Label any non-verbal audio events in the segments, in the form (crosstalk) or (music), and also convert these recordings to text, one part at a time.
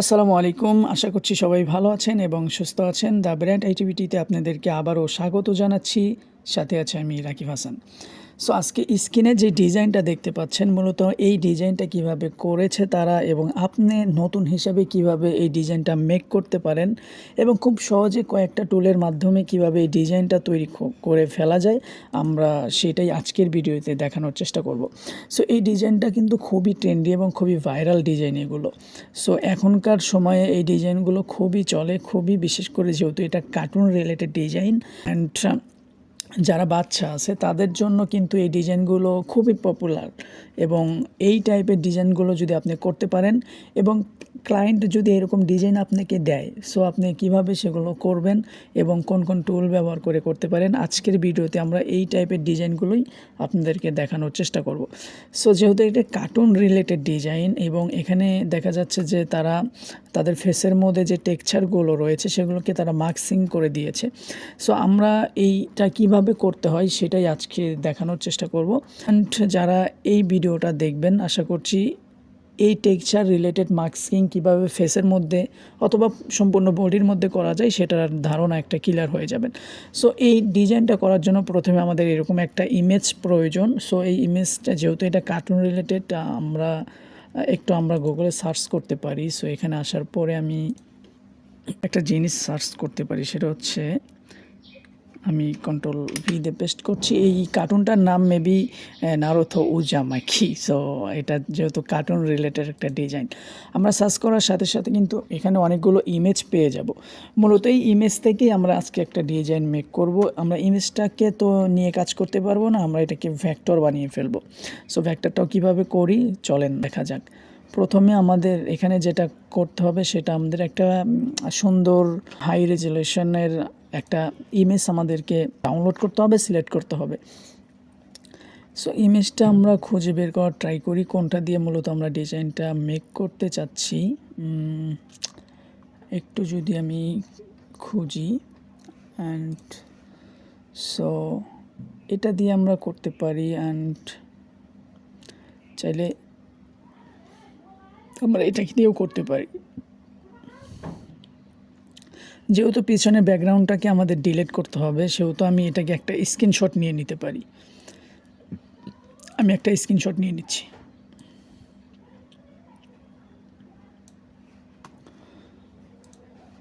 আসসালামু আলাইকুম। আশা করছি সবাই ভালো আছেন এবং সুস্থ আছেন। দ্য ব্র্যান্ড অ্যাক্টিভিটিতে আপনাদেরকে আবারও স্বাগত জানাচ্ছি। সাথে আছে আমি রাকিব হাসান। সো আজকে স্ক্রিনে যে ডিজাইনটা দেখতে পাচ্ছেন, মূলত এই ডিজাইনটা কীভাবে করেছে তারা এবং আপনি নতুন হিসাবে কীভাবে এই ডিজাইনটা মেক করতে পারেন এবং খুব সহজে কয়েকটা টুলের মাধ্যমে কীভাবে এই ডিজাইনটা তৈরি করে ফেলা যায়, আমরা সেটাই আজকের ভিডিওতে দেখানোর চেষ্টা করব। সো এই ডিজাইনটা কিন্তু খুবই ট্রেন্ডি এবং খুবই ভাইরাল ডিজাইন এগুলো। সো এখনকার সময়ে এই ডিজাইনগুলো খুবই চলে, খুবই বিশেষ করে যেহেতু এটা কার্টুন রিলেটেড ডিজাইন অ্যান্ড যারা বাচ্চা আছে, তাদের জন্য কিন্তু এই ডিজাইনগুলো খুবই পপুলার এবং এই টাইপের ডিজাইনগুলো যদি আপনি করতে পারেন এবং ক্লায়েন্ট যদি এরকম ডিজাইন আপনাকে দেয় সো আপনি কীভাবে সেগুলো করবেন এবং কোন কোন টুল ব্যবহার করে করতে পারেন, আজকের ভিডিওতে আমরা এই টাইপের ডিজাইনগুলোই আপনাদেরকে দেখানোর চেষ্টা করব। সো যেহেতু এটা কার্টুন রিলেটেড ডিজাইন এবং এখানে দেখা যাচ্ছে যে তারা, তাদের ফেসের মধ্যে যে টেক্সচারগুলো রয়েছে, সেগুলোকে তারা মার্কসিং করে দিয়েছে। সো আমরা এইটা কীভাবে করতে হয়, সেটাই আজকে দেখানোর চেষ্টা করব। অ্যান্ড যারা এই ভিডিওটা দেখবেন, আশা করছি এই টেক্সচার রিলেটেড মাস্কিং কীভাবে ফেসের মধ্যে অথবা সম্পূর্ণ বডির মধ্যে করা যায় সেটার ধারণা একটা ক্লিয়ার হয়ে যাবেন সো এই ডিজাইনটা করার জন্য প্রথমে আমাদের এরকম একটা ইমেজ প্রয়োজন। সো এই ইমেজটা যেহেতু এটা কার্টুন রিলেটেড আমরা একটু আমরা গুগলে সার্চ করতে পারি। সো এখানে আসার পরে আমি একটা জিনিস সার্চ করতে পারি, সেটা হচ্ছে আমি কন্ট্রোল ভি দিয়ে পেস্ট করছি। এই কার্টুনটার নাম মেবি নারথো উজামাকি সো এটা যেহেতু কার্টুন রিলেটেড একটা ডিজাইন আমরা সার্চ করার সাথে সাথে কিন্তু এখানে অনেকগুলো ইমেজ পেয়ে যাব। মূলত এই ইমেজ থেকেই আমরা আজকে একটা ডিজাইন মেক করব। আমরা ইমেজটাকে তো নিয়ে কাজ করতে পারব না, আমরা এটাকে ভ্যাক্টর বানিয়ে ফেলব। সো ভ্যাক্টরটাও কীভাবে করি? চলেন দেখা যাক। প্রথমে আমাদের এখানে যেটা করতে হবে সেটা আমাদের একটা সুন্দর হাই রেজুলেশনের একটা ইমেজ আমাদেরকে ডাউনলোড করতে হবে সিলেক্ট করতে হবে। সো ইমেজটা আমরা খুঁজে বের করার ট্রাই করি, কোনটা দিয়ে মূলত আমরা ডিজাইনটা মেক করতে চাচ্ছি। একটু যদি আমি খুঁজি অ্যান্ড সো এটা দিয়ে আমরা করতে পারি অ্যান্ড চাইলে আমরা এটা দিয়েও করতে পারি। যেহেতু পিছনে ব্যাকগ্রাউন্ডটাকে আমাদের ডিলিট করতে হবে, সেহেতু আমি এটাকে একটা স্ক্রিনশট নিয়ে নিতে পারি। আমি একটা স্ক্রিনশট নিয়ে নিচ্ছি।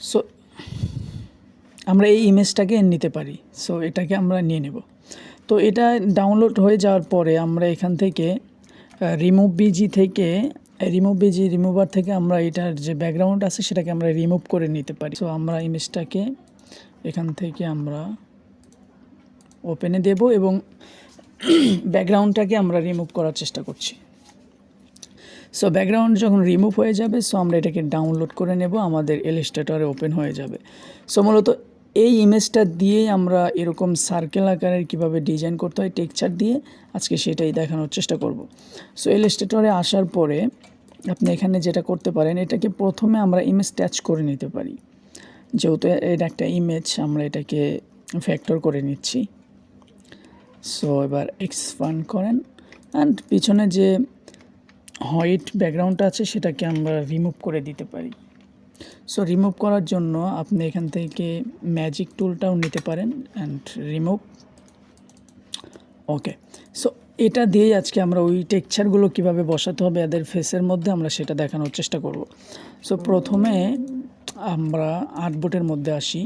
সো আমরা এই ইমেজটাকে নিতে পারি। সো এটাকে আমরা নিয়ে নেব। তো এটা ডাউনলোড হয়ে যাওয়ার পরে আমরা এখান থেকে রিমুভ বিজি থেকে রিমুভ বিজি রিমুভার থেকে আমরা এটার যে ব্যাকগ্রাউন্ড আছে সেটাকে আমরা রিমুভ করে নিতে পারি। সো আমরা ইমেজটাকে এখান থেকে আমরা ওপেনে দেব এবং (clears throat) ব্যাকগ্রাউন্ডটাকে আমরা রিমুভ করার চেষ্টা করছি। সো ব্যাকগ্রাউন্ড যখন রিমুভ হয়ে যাবে সো আমরা এটাকে ডাউনলোড করে নেব, আমাদের এলিস্টেটরে ওপেন হয়ে যাবে। সো মূলত এই ইমেজটা দিয়েই আমরা এরকম সার্কেল আকারের কীভাবে ডিজাইন করতে হয় টেক্সচার দিয়ে আজকে সেটাই দেখানোর চেষ্টা করব। সো এলিস্টেটরে আসার পরে আপনি এখানে যেটা করতে পারেন, এটাকে প্রথমে আমরা ইমেজ ট্যাচ করে নিতে পারি। যেহেতু এটা একটা ইমেজ আমরা এটাকে ফ্যাক্টর করে নিচ্ছি। সো এবার এক্সপান্ড করেন অ্যান্ড পিছনে যে হোয়াইট ব্যাকগ্রাউন্ডটা আছে, সেটাকে আমরা রিমুভ করে দিতে পারি। সো রিমুভ করার জন্য আপনি এখান থেকে ম্যাজিক টুলটাও নিতে পারেন অ্যান্ড রিমুভ ওকে সো এটা দিয়েই আজকে আমরা ওই টেক্সচারগুলো কীভাবে বসাতে হবে, এদের ফেসের মধ্যে আমরা সেটা দেখানোর চেষ্টা করব। সো প্রথমে আমরা আর্টবোর্ডের মধ্যে আসি।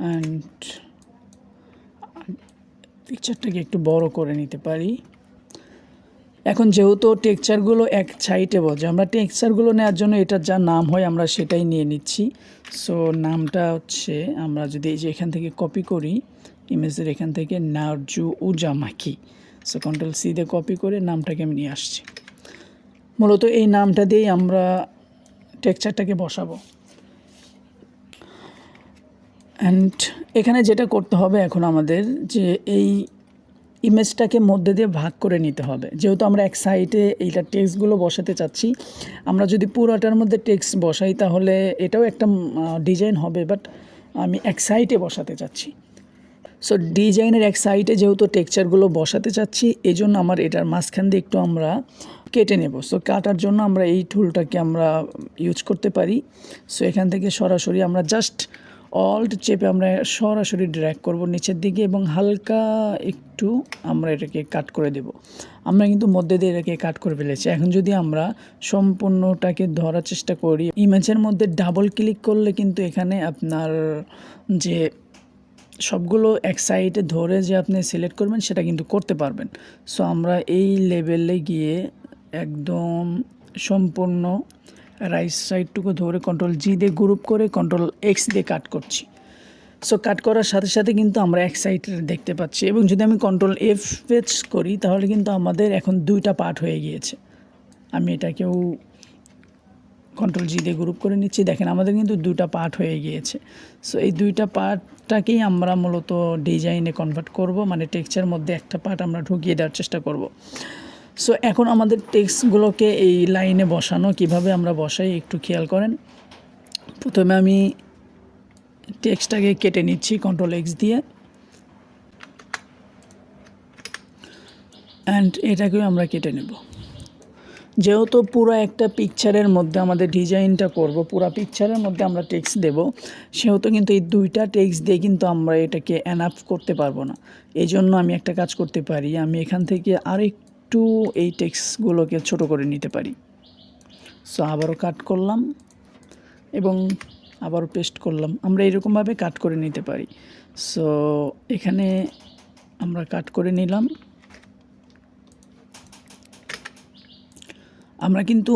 অ্যান্ড পিকচারটাকে একটু বড় করে নিতে পারি। এখন যেহেতু টেক্সচারগুলো এক সাইডে বলছে আমরা টেক্সচারগুলো নেওয়ার জন্য এটার যা নাম হয় আমরা সেটাই নিয়ে নিচ্ছি। সো নামটা হচ্ছে, আমরা যদি এই যে এখান থেকে কপি করি ইমেজের এখান থেকে নার্জু উজামাকি। সো কন্ট্রোল সি দিয়ে কপি করে নামটাকে আমি নিয়ে আসছি। মূলত এই নামটা দিয়েই আমরা টেক্সচারটাকে বসাবো। অ্যান্ড এখানে যেটা করতে হবে এখন আমাদের যে এই ইমেজটাকে মধ্যে দিয়ে ভাগ করে নিতে হবে। যেহেতু আমরা এক সাইডে এইটা টেক্সটগুলো বসাতে চাচ্ছি, আমরা যদি পুরোটার মধ্যে টেক্সট বসাই তাহলে এটাও একটা ডিজাইন হবে বাট আমি এক সাইডে বসাতে চাচ্ছি। সো ডিজাইনের এক সাইডে যেহেতু টেক্সচারগুলো বসাতে চাচ্ছি এই জন্য আমার এটার মাঝখান দিয়ে একটু আমরা কেটে নেব। সো কাটার জন্য আমরা এই টুলটাকে আমরা ইউজ করতে পারি। সো এখান থেকে সরাসরি আমরা জাস্ট অল্ট চেপে আমরা সরাসরি ড্র্যাগ করব নিচের দিকে এবং হালকা একটু আমরা এটাকে কাট করে দেব। আমরা কিন্তু মধ্যে দিয়ে এটাকে কাট করে ফেলেছি। এখন যদি আমরা সম্পূর্ণটাকে ধরার চেষ্টা করি ইমেজের মধ্যে ডাবল ক্লিক করলে কিন্তু এখানে আপনার যে সবগুলো এক সাইডে ধরে যে আপনি সিলেক্ট করবেন, সেটা কিন্তু করতে পারবেন। সো আমরা এই লেভেলে গিয়ে একদম সম্পূর্ণ রাইট সাইডটুকু ধরে কন্ট্রোল জি দিয়ে গ্রুপ করে কন্ট্রোল এক্স দিয়ে কাট করছি। সো কাট করার সাথে সাথে কিন্তু আমরা এক সাইডে দেখতে পাচ্ছি এবং যদি আমি কন্ট্রোল এফ পেজ করি, তাহলে কিন্তু আমাদের এখন দুইটা পার্ট হয়ে গিয়েছে। আমি এটাকেও কন্ট্রোল জি দিয়ে গ্রুপ করে নিচ্ছি। দেখেন, আমাদের কিন্তু দুইটা পার্ট হয়ে গিয়েছে। সো এই দুইটা পার্টটাকেই আমরা মূলত ডিজাইনে কনভার্ট করব। মানে টেক্সচার মধ্যে একটা পার্ট আমরা ঢুকিয়ে দেওয়ার চেষ্টা করব। সো এখন আমাদের টেক্সটগুলোকে এই লাইনে বসানো। কীভাবে আমরা বসাই একটু খেয়াল করেন। প্রথমে আমি টেক্সটটাকে কেটে নিচ্ছি কন্ট্রোল এক্স দিয়ে। অ্যান্ড এটাকেও আমরা কেটে নেব। যেহেতু পুরো একটা পিকচারের মধ্যে আমাদের ডিজাইনটা করব, পুরো পিকচারের মধ্যে আমরা টেক্সট দেব, সেহেতু কিন্তু এই দুইটা টেক্সট দিয়ে কিন্তু আমরা এটাকে অ্যানাপ করতে পারব না। এই জন্য আমি একটা কাজ করতে পারি, আমি এখান থেকে আরেকটু এই টেক্সটগুলোকে ছোট করে নিতে পারি। সো আবারও কাট করলাম এবং আবারও পেস্ট করলাম। আমরা এরকমভাবে কাট করে নিতে পারি। সো এখানে আমরা কাট করে নিলাম। আমরা কিন্তু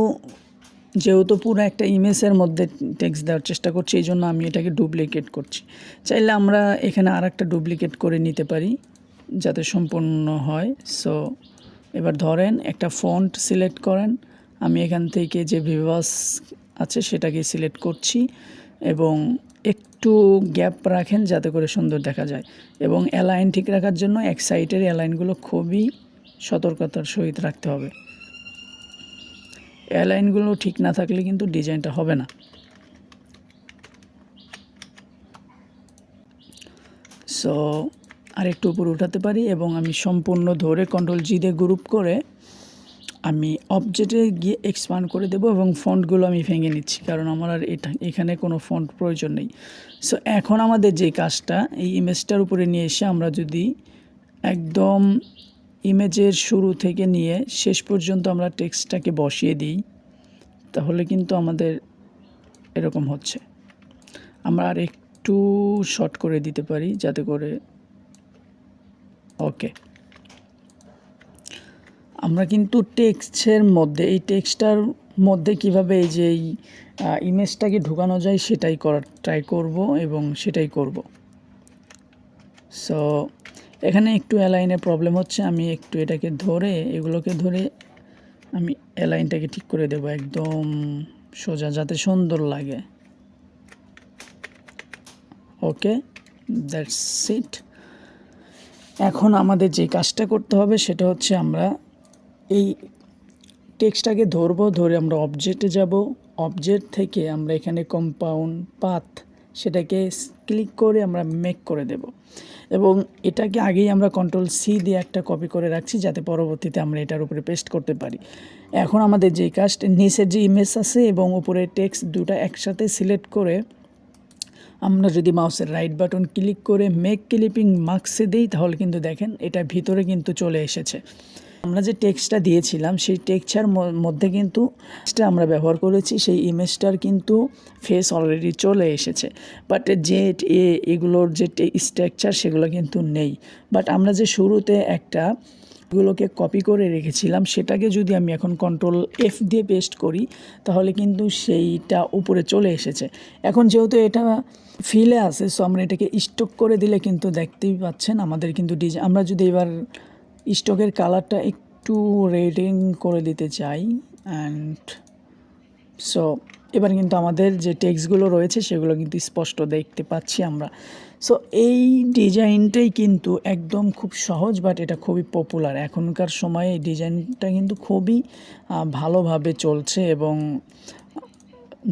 যেহেতু পুরো একটা ইমেজের মধ্যে টেক্সট দেওয়ার চেষ্টা করছি, এই জন্য আমি এটাকে ডুপ্লিকেট করছি। চাইলে আমরা এখানে আর একটা ডুপ্লিকেট করে নিতে পারি, যাতে সম্পূর্ণ হয়। সো এবার ধরেন একটা ফন্ট সিলেক্ট করেন। আমি এখান থেকে যে ভিভাস আছে সেটাকে সিলেক্ট করছি এবং একটু গ্যাপ রাখেন যাতে করে সুন্দর দেখা যায়। এবং অ্যালাইন ঠিক রাখার জন্য এক সাইডের অ্যালাইনগুলো খুবই সতর্কতার সহিত রাখতে হবে। এয়ারলাইনগুলো ঠিক না থাকলে কিন্তু ডিজাইনটা হবে না। সো আরেকটু উপরে উঠাতে পারি এবং আমি সম্পূর্ণ ধরে কন্ট্রোল জি দিয়ে গ্রুপ করে আমি অবজেক্টে গিয়ে এক্সপান্ড করে দেবো এবং ফন্টগুলো আমি ভেঙে নিচ্ছি, কারণ আমার আর এটা, এখানে কোনো ফন্ট প্রয়োজন নেই। সো এখন আমাদের যে কাজটা, এই ইমেজটার উপরে নিয়ে এসে আমরা যদি একদম ইমেজের শুরু থেকে নিয়ে শেষ পর্যন্ত আমরা টেক্সটটাকে বসিয়ে দিই, তাহলে কিন্তু আমাদের এরকম হচ্ছে। আমরা আর একটু শর্ট করে দিতে পারি যাতে করে, ওকে। আমরা কিন্তু টেক্সটের মধ্যে, এই টেক্সটার মধ্যে কীভাবে এই যে এই ইমেজটাকে ঢুকানো যায় সেটাই করার, ট্রাই করব এবং সেটাই করব। সো এখানে একটু অ্যালাইনের প্রবলেম হচ্ছে, আমি একটু এটাকে ধরে, এগুলোকে ধরে আমি অ্যালাইনটাকে ঠিক করে দেব একদম সোজা, যাতে সুন্দর লাগে। ওকে দ্যাটস ইট এখন আমাদের যে কাজটা করতে হবে সেটা হচ্ছে আমরা এই টেক্সটটাকে ধরবো, ধরে আমরা অবজেক্টে যাব। অবজেক্ট থেকে আমরা এখানে কম্পাউন্ড পাথ সেটাকে ক্লিক করে আমরা মেক করে দেব। এবং এটাকে আগেই আমরা কন্ট্রোল সি দিয়ে একটা কপি করে রাখছি যাতে পরবর্তীতে আমরা এটার উপরে পেস্ট করতে পারি। এখন আমাদের যে কাস্ট নিচের যে ইমেজ আছে এবং উপরে টেক্সট দুটা একসাথে সিলেক্ট করে আমরা যদি মাউসের রাইট বাটন ক্লিক করে মেক ক্লিপিং মার্কসে দিই, তাহলে কিন্তু দেখেন এটা ভিতরে কিন্তু চলে এসেছে। আমরা যে টেক্সটটা দিয়েছিলাম, সেই টেক্সটার মধ্যে কিন্তু আমরা ব্যবহার করেছি, সেই ইমেজটার কিন্তু ফেস অলরেডি চলে এসেছে। বাট যে এ, এগুলোর যে স্ট্রাকচার সেগুলো কিন্তু নেই। বাট আমরা যে শুরুতে একটা এগুলোকে কপি করে রেখেছিলাম, সেটাকে যদি আমি এখন কন্ট্রোল এফ দিয়ে পেস্ট করি, তাহলে কিন্তু সেইটা উপরে চলে এসেছে। এখন যেহেতু এটা ফিলে আছে সো আমরা এটাকে স্টক করে দিলে কিন্তু দেখতেই পাচ্ছেন, আমাদের কিন্তু ডিজাইন আমরা যদি এবার স্টকের কালারটা একটু রেডিং করে দিতে চাই অ্যান্ড সো এবার কিন্তু আমাদের যে টেক্সটগুলো রয়েছে সেগুলো কিন্তু স্পষ্ট দেখতে পাচ্ছি আমরা। সো এই ডিজাইনটাই কিন্তু একদম খুব সহজ বাট এটা খুবই পপুলার এখনকার সময়ে এই ডিজাইনটা কিন্তু খুবই ভালোভাবে চলছে এবং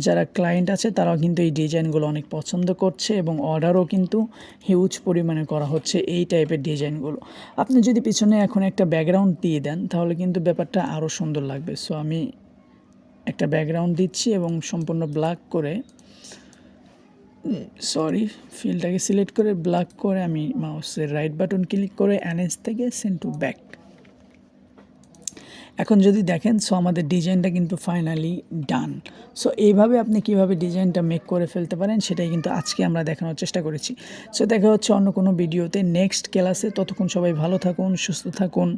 যারা ক্লায়েন্ট আছে, তারাও কিন্তু এই ডিজাইনগুলো অনেক পছন্দ করছে এবং অর্ডারও কিন্তু হিউজ পরিমাণে করা হচ্ছে এই টাইপের ডিজাইনগুলো আপনি যদি পিছনে এখন একটা ব্যাকগ্রাউন্ড দিয়ে দেন, তাহলে কিন্তু ব্যাপারটা আরও সুন্দর লাগবে। সো আমি একটা ব্যাকগ্রাউন্ড দিচ্ছি এবং সম্পূর্ণ ব্ল্যাক করে সরি ফিলটাকে সিলেক্ট করে ব্ল্যাক করে আমি মাউসের রাইট বাটন ক্লিক করে অ্যানেজ থেকে সেন্ড টু ব্যাক এখন যদি দেখেন সো আমাদের ডিজাইনটা কিন্তু ফাইনালি ডান সো এইভাবে আপনি কীভাবে ডিজাইনটা মেক করে ফেলতে পারেন, সেটাই কিন্তু আজকে আমরা দেখানোর চেষ্টা করেছি। সো দেখা হচ্ছে অন্য কোনো ভিডিওতে নেক্সট ক্লাসে ততক্ষণ সবাই ভালো থাকুন, সুস্থ থাকুন।